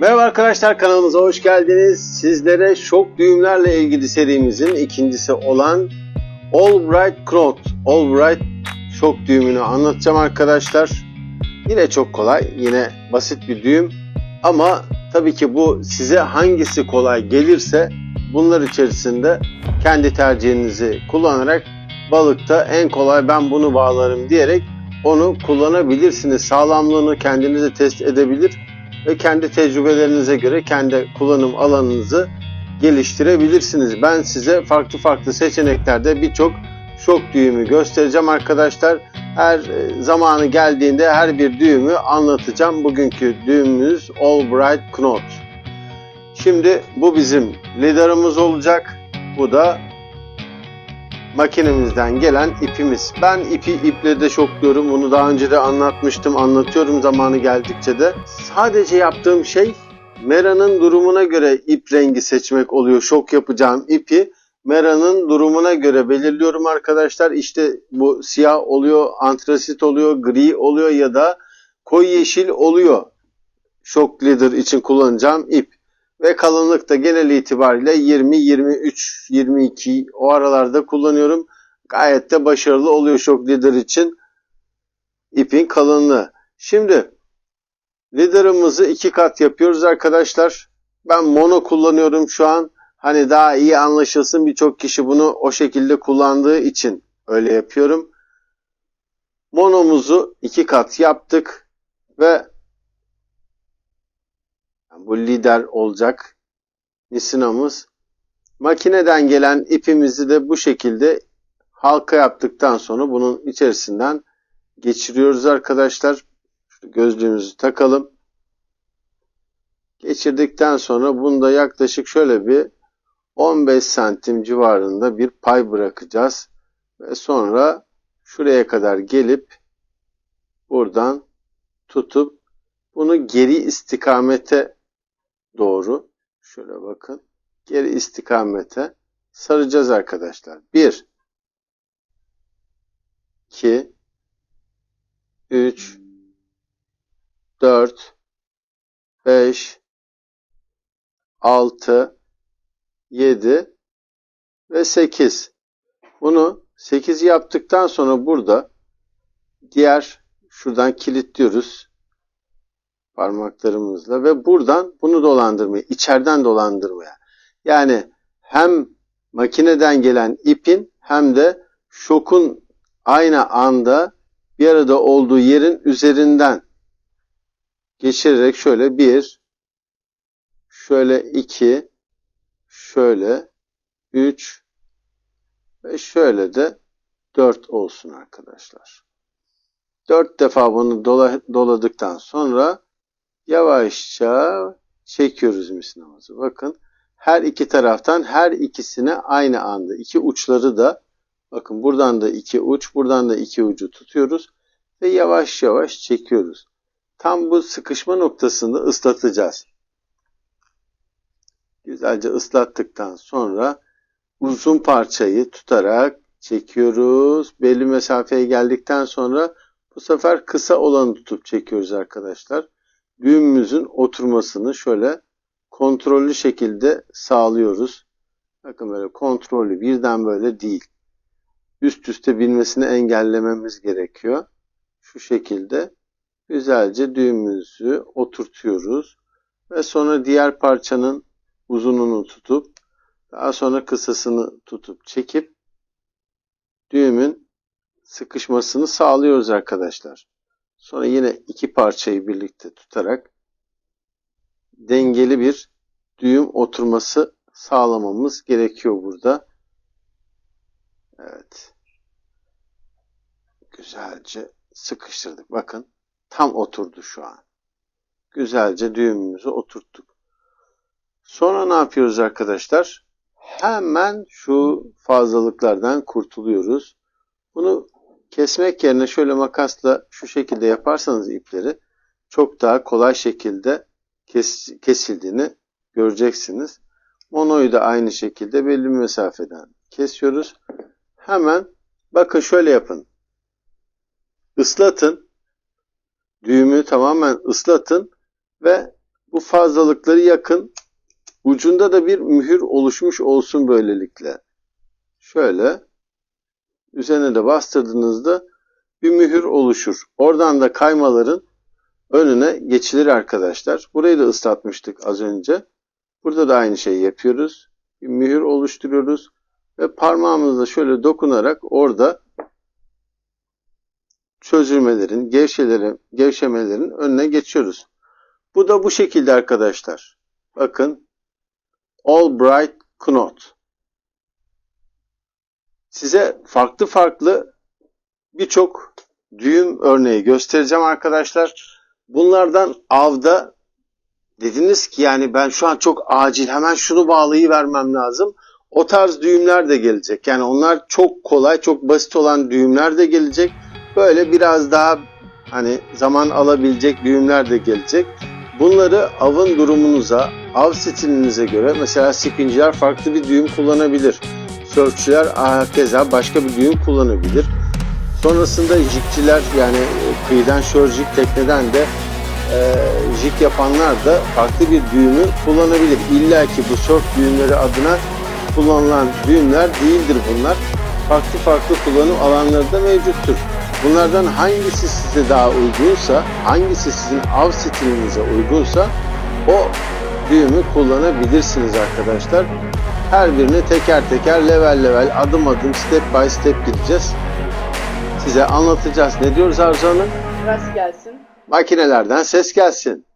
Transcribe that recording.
Merhaba arkadaşlar kanalımıza hoş geldiniz. Sizlere şok düğümlerle ilgili serimizin ikincisi olan Albright Knot, Albright şok düğümünü anlatacağım arkadaşlar. Yine çok kolay, yine basit bir düğüm ama tabii ki bu size hangisi kolay gelirse bunlar içerisinde kendi tercihinizi kullanarak balıkta en kolay ben bunu bağlarım diyerek onu kullanabilirsiniz. Sağlamlığını kendinize test edebilir ve kendi tecrübelerinize göre kendi kullanım alanınızı geliştirebilirsiniz. Ben size farklı farklı seçeneklerde birçok şok düğümü göstereceğim arkadaşlar. Her e, zamanı geldiğinde her bir düğümü anlatacağım. Bugünkü düğümümüz Albright Knot. Şimdi bu bizim lidarımız olacak. Bu da makinemizden gelen ipimiz. Ben ipi iple de şokluyorum. Bunu daha önce de anlatmıştım. Anlatıyorum zamanı geldikçe de. Sadece yaptığım şey Mera'nın durumuna göre ip rengi seçmek oluyor. Şok yapacağım ipi Mera'nın durumuna göre belirliyorum arkadaşlar. İşte bu siyah oluyor, antrasit oluyor, gri oluyor ya da koyu yeşil oluyor. Şok leader için kullanacağım ip ve kalınlık da genel itibariyle 20, 23, 22 o aralarda kullanıyorum. Gayet de başarılı oluyor şok leader için ipin kalınlığı. Şimdi leader'ımızı iki kat yapıyoruz arkadaşlar. Ben mono kullanıyorum şu an. Hani daha iyi anlaşılsın birçok kişi bunu o şekilde kullandığı için öyle yapıyorum. Monomuzu iki kat yaptık ve bu lider olacak misinamız. Makineden gelen ipimizi de bu şekilde halka yaptıktan sonra bunun içerisinden geçiriyoruz arkadaşlar. Şu gözlüğümüzü takalım. Geçirdikten sonra bunda yaklaşık şöyle bir 15 santim civarında bir pay bırakacağız. Ve sonra şuraya kadar gelip buradan tutup bunu geri istikamete doğru şöyle bakın geri istikamete saracağız arkadaşlar. 1 2 3 4 5 6 7 ve 8. Bunu 8 yaptıktan sonra burada diğer şuradan kilitliyoruz parmaklarımızla ve buradan bunu dolandırmaya, içeriden dolandırmaya. Yani hem makineden gelen ipin hem de şokun aynı anda bir arada olduğu yerin üzerinden geçirerek şöyle bir, şöyle iki, şöyle 3 ve şöyle de 4 olsun arkadaşlar. 4 defa bunu dola, doladıktan sonra yavaşça çekiyoruz misinamızı. Bakın her iki taraftan her ikisine aynı anda iki uçları da bakın buradan da iki uç buradan da iki ucu tutuyoruz ve yavaş yavaş çekiyoruz. Tam bu sıkışma noktasında ıslatacağız güzelce ıslattıktan sonra uzun parçayı tutarak çekiyoruz. Belli mesafeye geldikten sonra bu sefer kısa olanı tutup çekiyoruz arkadaşlar. Düğümümüzün oturmasını şöyle kontrollü şekilde sağlıyoruz. Bakın böyle kontrollü birden böyle değil. Üst üste binmesini engellememiz gerekiyor. Şu şekilde güzelce düğümümüzü oturtuyoruz. Ve sonra diğer parçanın uzununu tutup daha sonra kısasını tutup çekip düğümün sıkışmasını sağlıyoruz arkadaşlar. Sonra yine iki parçayı birlikte tutarak dengeli bir düğüm oturması sağlamamız gerekiyor burada. Evet. Güzelce sıkıştırdık. Bakın tam oturdu şu an. Güzelce düğümümüzü oturttuk. Sonra ne yapıyoruz arkadaşlar? Hemen şu fazlalıklardan kurtuluyoruz. Bunu kesmek yerine şöyle makasla şu şekilde yaparsanız ipleri çok daha kolay şekilde kes, kesildiğini göreceksiniz. Monoyu da aynı şekilde belli bir mesafeden kesiyoruz. Hemen bakın şöyle yapın. Islatın. Düğümü tamamen ıslatın ve Bu fazlalıkları yakın. Ucunda da bir mühür oluşmuş olsun böylelikle. Şöyle üzerine de bastırdığınızda bir mühür oluşur. Oradan da kaymaların önüne geçilir arkadaşlar. Burayı da ıslatmıştık az önce. Burada da aynı şeyi yapıyoruz. Bir mühür oluşturuyoruz ve parmağımızla şöyle dokunarak orada çözülmelerin, gevşelerin, gevşemelerin önüne geçiyoruz. Bu da bu şekilde arkadaşlar. Bakın Albright Knot. Size farklı farklı birçok düğüm örneği göstereceğim arkadaşlar. Bunlardan avda dediniz ki yani ben şu an çok acil hemen şunu bağlayıvermem lazım. O tarz düğümler de gelecek. Yani onlar çok kolay, çok basit olan düğümler de gelecek. Böyle biraz daha hani zaman alabilecek düğümler de gelecek. Bunları avın durumunuza, av stilinize göre mesela spinciler farklı bir düğüm kullanabilir. Sörfçüler keza başka bir düğüm kullanabilir. Sonrasında jikçiler yani e, kıyıdan şörjik tekneden de e, jig yapanlar da farklı bir düğümü kullanabilir. İlla ki bu sörf düğümleri adına kullanılan düğümler değildir bunlar. Farklı farklı kullanım alanları da mevcuttur. Bunlardan hangisi size daha uygunsa, hangisi sizin av stilinize uygunsa o düğümü kullanabilirsiniz arkadaşlar. Her birini teker teker, level level, adım adım, step by step gideceğiz. Size anlatacağız. Ne diyoruz Arzu Hanım? Rast gelsin. Makinelerden ses gelsin.